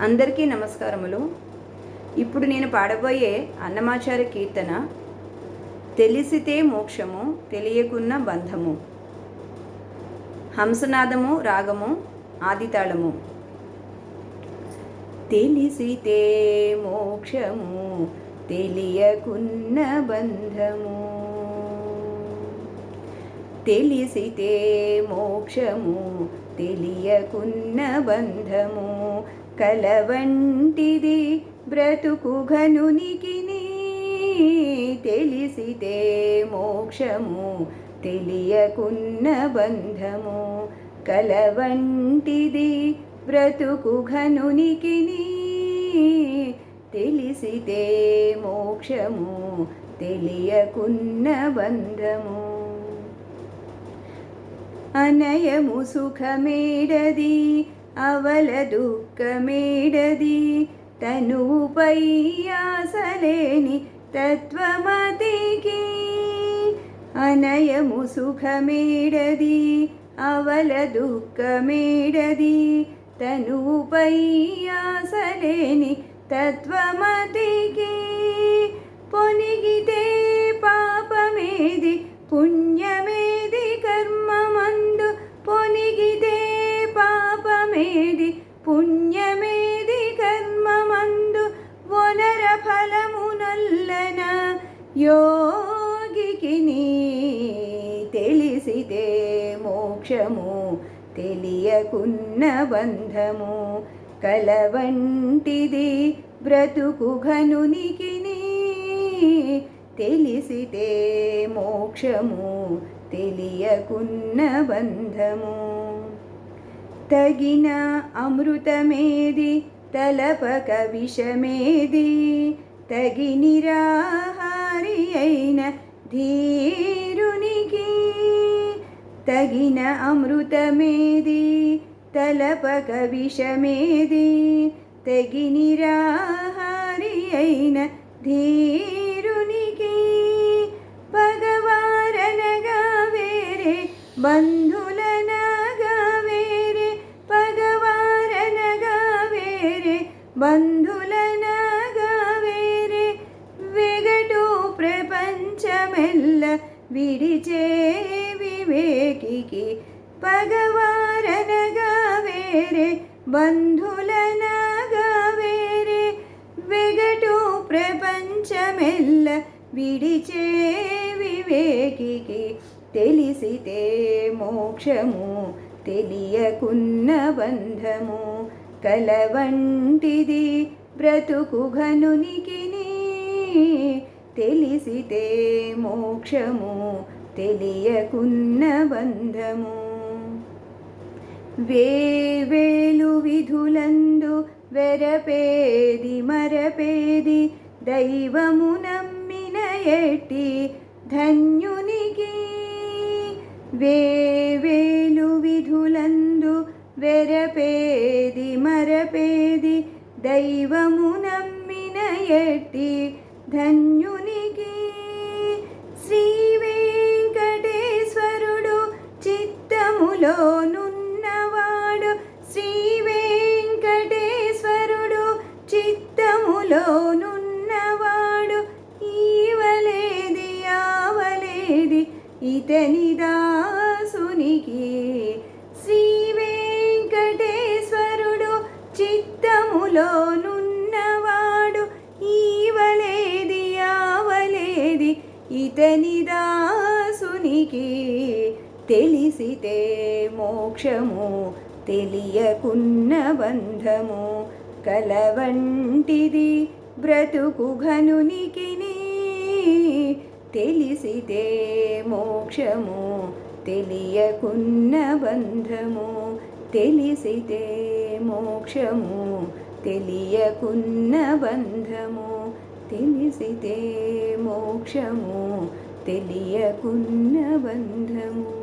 అందరికీ నమస్కారములు. ఇప్పుడు నేను పాడబోయే అన్నమాచార్య కీర్తన తెలిసితే మోక్షము తెలియకున్న బంధము. హంసనాదము రాగము ఆదితాళము. తెలిసితే మోక్షము తెలియకున్న బంధము. తెలిసితే మోక్షము తెలియకున్న బంధము. కలవంటిది బ్రతుకు ఘనునికిని తెలిసితే మోక్షము తెలియకున్న బంధము. కలవంటిది బ్రతుకు ఘనునికిని తెలిసితే మోక్షము తెలియకున్న బంధము. అనయము సుఖమేడది ಅವಲ ದುಃಖ ಮೇಡದಿ ತನುವು ಪೈಯಾಸಲೇನಿ ತತ್ವಮತಿಗೆ ಅನಯಮು ಸುಖ ಮೇಡದಿ ಅವಲ ದುಃಖ ಮೇಡದಿ ತನುವು ಪೈಯಾಸಲೇನಿ ತತ್ವಮತಿಗೆ పుణ్యమేది కర్మమందు వనర ఫలమునల్లన యోగికి తెలిసితే మోక్షము తెలియకున్న బంధము. కలవంటిది బ్రతుకు ఘనునికి తెలిసితే మోక్షము తెలియకున్న బంధము. తగిన అమృతమేది తలపక విషమేది తగి నిరాహారి అయిన ధీరునికి తగిన అమృతమేది తలపక విషమేది తగి నిరాహారి అయిన ధీరునికి భగవారనగా వేరే బంధులనగా వేరే బంధులనగా వేరే వెగటు ప్రపంచమెల్ల విడిచే వివేకికి పగవారనగా వేరే బంధులనగా వేరే వెగటు ప్రపంచమెల్ల విడిచే వివేకికి తెలిసితే మోక్షము తెలియకున్న బంధము. కలవంటిది బ్రతుకు ఘనునికి తెలిసితే మోక్షము తెలియకున్న బంధము. వేవేలు విధులందు వెరపేది మరపేది దైవము నమ్మిన ఎట్టి ధన్యునికి. వేవేలు విధులందు వెరపే దైవము నమ్మిన ఎట్టి ధన్యునికి? శ్రీ వెంకటేశ్వరుడు చిత్తములోనున్నవాడు. శ్రీ వెంకటేశ్వరుడు చిత్తములోనున్నవాడు. ఈవలేది ఆవలేది ఇతనిదా చిత్తములోనున్నవాడు ఈవలేది ఆవలేది ఇతని దాసునికి తెలిసితే మోక్షము తెలియకున్న బంధము కలవంటిది బ్రతుకు ఘనునికిని తెలిసితే మోక్షము తెలియకున్న బంధము తెలిసితే మోక్షము తెలియకున్న బంధము తెలిసితే మోక్షము తెలియకున్న బంధము.